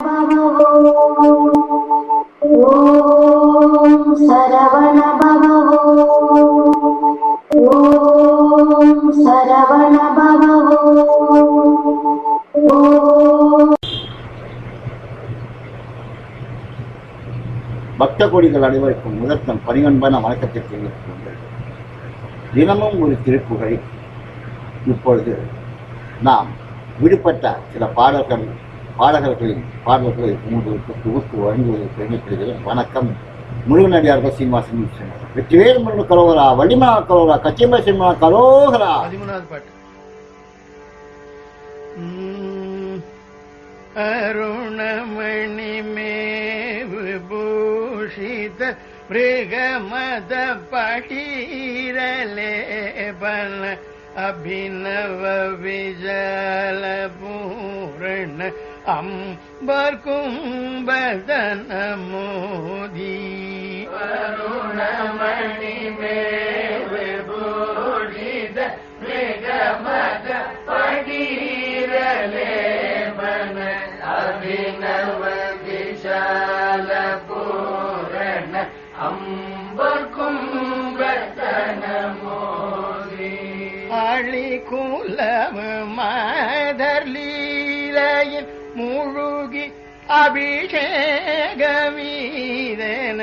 பக்த கோடிகள் அனைவருக்கும் முதற்கண் பணிவன்பான வணக்கத்தை தெரிவித்துக் தினமும் ஒரு திருப்புகழ் இப்பொழுது நாம் விடுபட்ட சில பாடல்கள் பாடகர்களின் பாடல்களை உங்களுக்கு தொகுத்து வழங்குவதில் பெருமைப்படுகிறேன் வணக்கம். முருகனடியார்கள் சீனிவாசன் வெற்றிவேல் முருகன் கலோகரா வள்ளிமலா கலோகரா கச்சியம்பா சினிமா கலோகரா பதிமூணாவது பாட்டு. அருணமணி மேவு பூஷித மிருகமத படீரலே பல அபிநவ விஜல பூரண அம்பர்க்கும் கும்பதன மோதி அருணமணி மேவு பூஷித மிருகமத அபிநவ விஷால பூரண அம்ப அபிஷேகமீதன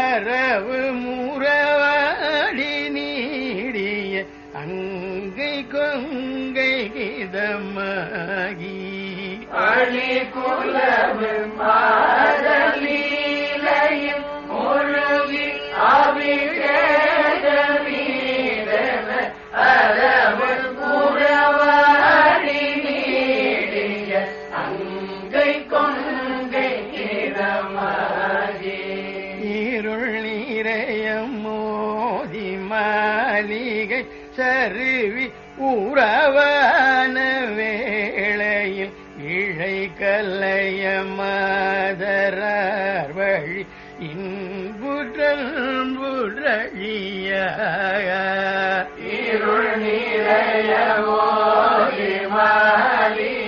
அரவு முறவாடி நீடிய அங்கை கொங்கை கிதமாகி அழி குலவு மாதலீலையும் மாளிகை சருவி உறவான வேளையில் இழை கல்லைய மாதரார் வழி இன்புடல் புரழிய இருள் நிறைய மோதி மாளிகை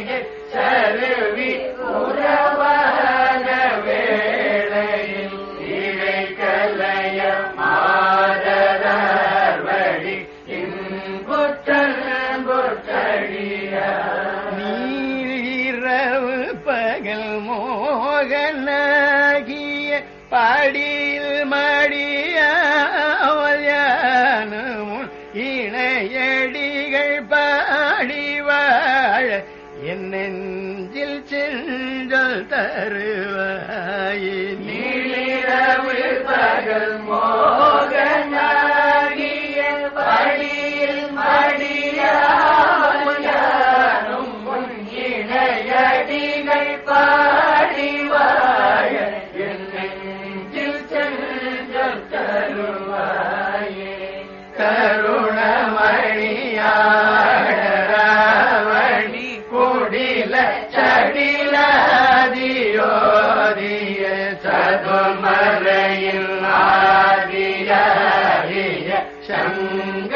சங்க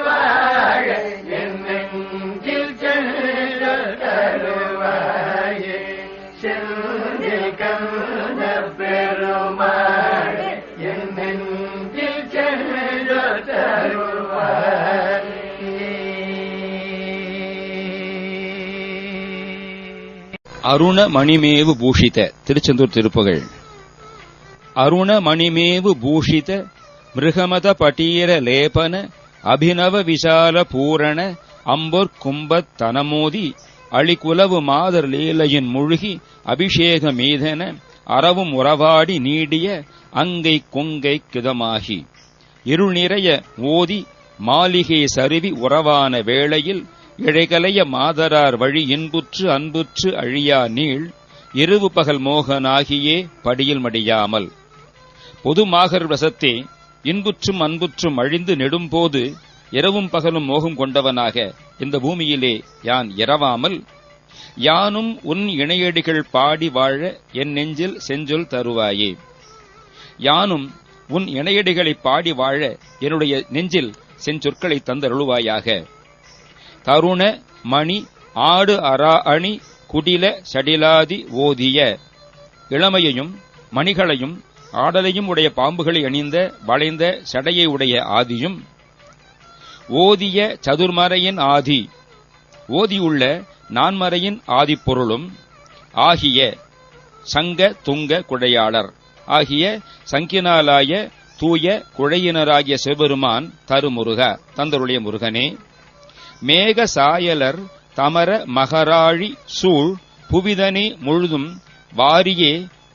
வாழ என் நெஞ்சில் சென்று தருவாயே செல்ல செந்தில் கந்த பெருமாள் என் நெஞ்சில் சென்று தருவாய் அருண மணிமேவு பூஷித திருச்செந்தூர் திருப்புகழ். அருண மணிமேவு பூஷித மிருகமத பட்டீர லேபன அபிநவ விசால பூரண அம்பொற் கும்பத் தனமோதி அழிக்குலவு மாதர் லீலையின் முழுகி அபிஷேக மீதன அறவும் உறவாடி நீடிய அங்கை கொங்கை கிதமாகி. இருள் நிறைய ஓதி மாளிகை சருவி உறவான வேளையில் இழைகலைய மாதரார் வழி இன்புற்று அன்புற்று அழியா நீள் இரவு பகல் மோகனாகியே படியில் மடியாமல். பொதுமாகர் வசத்தே இன்புற்றும் அன்புற்றும் அழிந்து நெடும்போது இரவும் பகலும் மோகம் கொண்டவனாக இந்த பூமியிலே யான் இரவாமல் யானும் உன் இணையடிகள் பாடி வாழ என் நெஞ்சில் செஞ்சொல் தருவாயே. யானும் உன் இணையடிகளை பாடி வாழ என்னுடைய நெஞ்சில் செஞ்சொற்களை தந்தருளுவாயாக. தருண மணி ஆடு அரா அணி குடில சடிலாதி ஓதிய. இளமையையும் மணிகளையும் ஆடலையும் உடைய பாம்புகளை அணிந்த வளைந்த சடையை உடைய ஆதியும். ஓதிய சதுர்மறையின் ஆதி. ஓதியுள்ள நான்மறையின் ஆதிப்பொருளும் ஆகிய சங்க துங்க குழையாளர் ஆகிய சங்கினாலாய தூய குழையினராகிய சிவபெருமான் தருமுருக தந்தருடைய முருகனே. மேக சாயலர் தமர மகராழி சூழ் புவிதனே முழுதும் வாரியே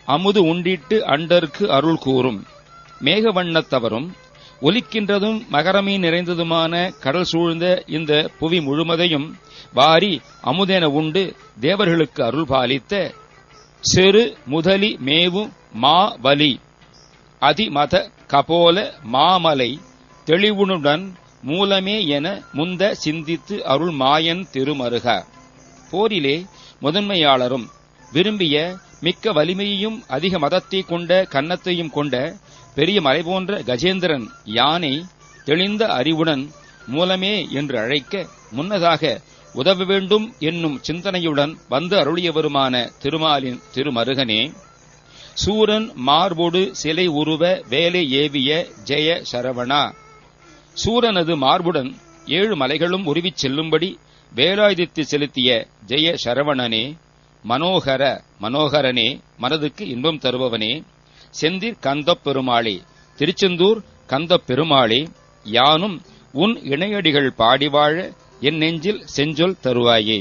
அமுது உண்டிட்டு அண்டர்க்கு அருள் கூறும். மேகவண்ணத்தவரும் ஒலிக்கின்றதும் மகரமே நிறைந்ததுமான கடல் சூழ்ந்த இந்த புவி முழுமதையும் வாரி அமுதென உண்டு தேவர்களுக்கு அருள் பாலித்த சிறு முதலி மேவும் மாவலி அதிமத கபோல மாமலை தெளிவுனுடன் மூலமே என முந்த சிந்தித்து அருள் மாயன் திருமருக. போரிலே முதன்மையாளரும் விரும்பிய மிக்க வலிமையையும் அதிக மதத்தை கொண்ட கன்னத்தையும் கொண்ட பெரிய மலை போன்ற கஜேந்திரன் யானை தெளிந்த அறிவுடன் மூலமே என்று அழைக்க முன்னதாக உதவ வேண்டும் என்னும் சிந்தனையுடன் வந்து அருளியவருமான திருமாலின் திருமருகனே. சூரன் மார்போடு சிலை உருவ வேலை ஏவிய ஜெய சரவணா. சூரனது மார்புடன் ஏழு மலைகளும் உருவிச் செல்லும்படி வேலாயுதத்தை செலுத்திய ஜெய சரவணனே மனோகர மனோகரனே மனதுக்கு இன்பம் தருபவனே செந்திர் கந்தப் பெருமாளே திருச்செந்தூர் கந்தப் பெருமாளே யானும் உன் இணையடிகள் பாடி வாழ என் நெஞ்சில் செஞ்சொல் தருவாயே.